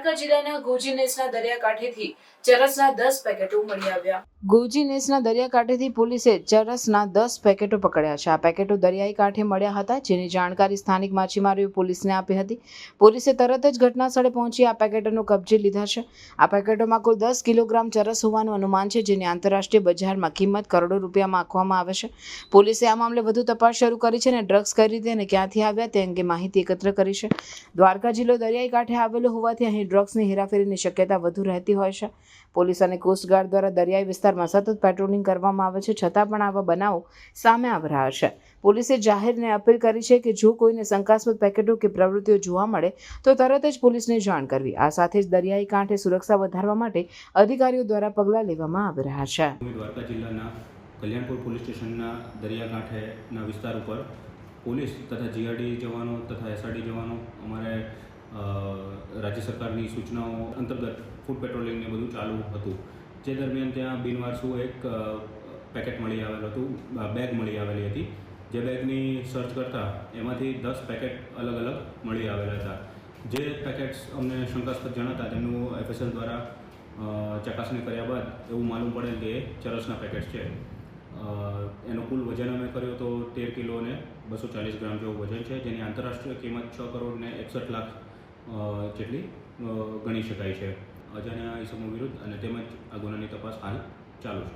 દ્વારકા જિલ્લાના ગોજીનેસના દરિયાકાંઠેથી ચરસના દસ પેકેટો મળી આવ્યા. ગોજીનેસના દરિયાકાંઠેથી પોલીસે ચરસના દસ પેકેટો પકડ્યા છે. આ પેકેટો દરિયાઈ કાંઠે મળ્યા હતા, જેની જાણકારી સ્થાનિક માછીમારીઓ પોલીસને આપી હતી. પોલીસે તરત જ ઘટના સ્થળે પહોંચી આ પેકેટોનો કબજે લીધા છે. આ પેકેટોમાં કુલ દસ કિલોગ્રામ ચરસ હોવાનું અનુમાન છે, જેની આંતરરાષ્ટ્રીય બજારમાં કિંમત કરોડો રૂપિયામાં આંકવામાં આવે છે. પોલીસે આ મામલે વધુ તપાસ શરૂ કરી છે અને ડ્રગ્સ કઈ રીતે અને ક્યાંથી આવ્યા તે અંગે માહિતી એકત્ર કરી છે. દ્વારકા જિલ્લો દરિયાઈ કાંઠે આવેલો હોવાથી અહીં ડ્રગ્સની હેરાફેરીની શક્યતા વધુ રહેતી હોય છે. પોલીસ અને કોસ્ટગાર્ડ દ્વારા દરિયાઈ વિસ્તારમાં સતત પેટ્રોલિંગ કરવામાં આવે છે, છતાં પણ આવા બનાવો સામે આવી રહ્યા છે. પોલીસે જાહેરને અપીલ કરી છે કે જો કોઈને શંકાસ્પદ પેકેટો કે પ્રવૃત્તિઓ જોવા મળે, તો તરત જ પોલીસને જાણ કરવી. આ સાથે જ દરિયાઈ કાંઠે સુરક્ષા વધારવા માટે અધિકારીઓ દ્વારા પગલાં લેવામાં આવી રહ્યા છે. દ્વારકા જિલ્લાના કલ્યાણપુર પોલીસ સ્ટેશનના દરિયાકાંઠેના વિસ્તાર ઉપર પોલીસ તથા જીઆરડી જવાનો તથા એસઆરડી જવાનો અમારે રાજ્ય સરકારની સૂચનાઓ અંતર્ગત ફૂડ પેટ્રોલિંગને બધું ચાલુ હતું. જે દરમિયાન ત્યાં બિનવારસુ એક પેકેટ મળી આવેલું હતું બેગ મળી આવેલી હતી. જે બેગની સર્ચ કરતાં એમાંથી દસ પેકેટ અલગ અલગ મળી આવેલા હતા. જે પેકેટ્સ અમને શંકાસ્પદ જણાતા તેમનું એફએસએલ દ્વારા ચકાસણી કર્યા બાદ એવું માલુમ પડેલ કે ચરસના પેકેટ છે. એનો કુલ વજન અમે કર્યો તો તેર કિલો અને બસો ચાલીસ ગ્રામ જેવું વજન છે, જેની આંતરરાષ્ટ્રીય કિંમત છ કરોડ ને એકસઠ લાખ જેટલી ગણી શકાય છે. અજાણ્યા ઇસમો વિરુદ્ધ અને તેમજ આ ગુનાની તપાસ હાલ ચાલુ છે.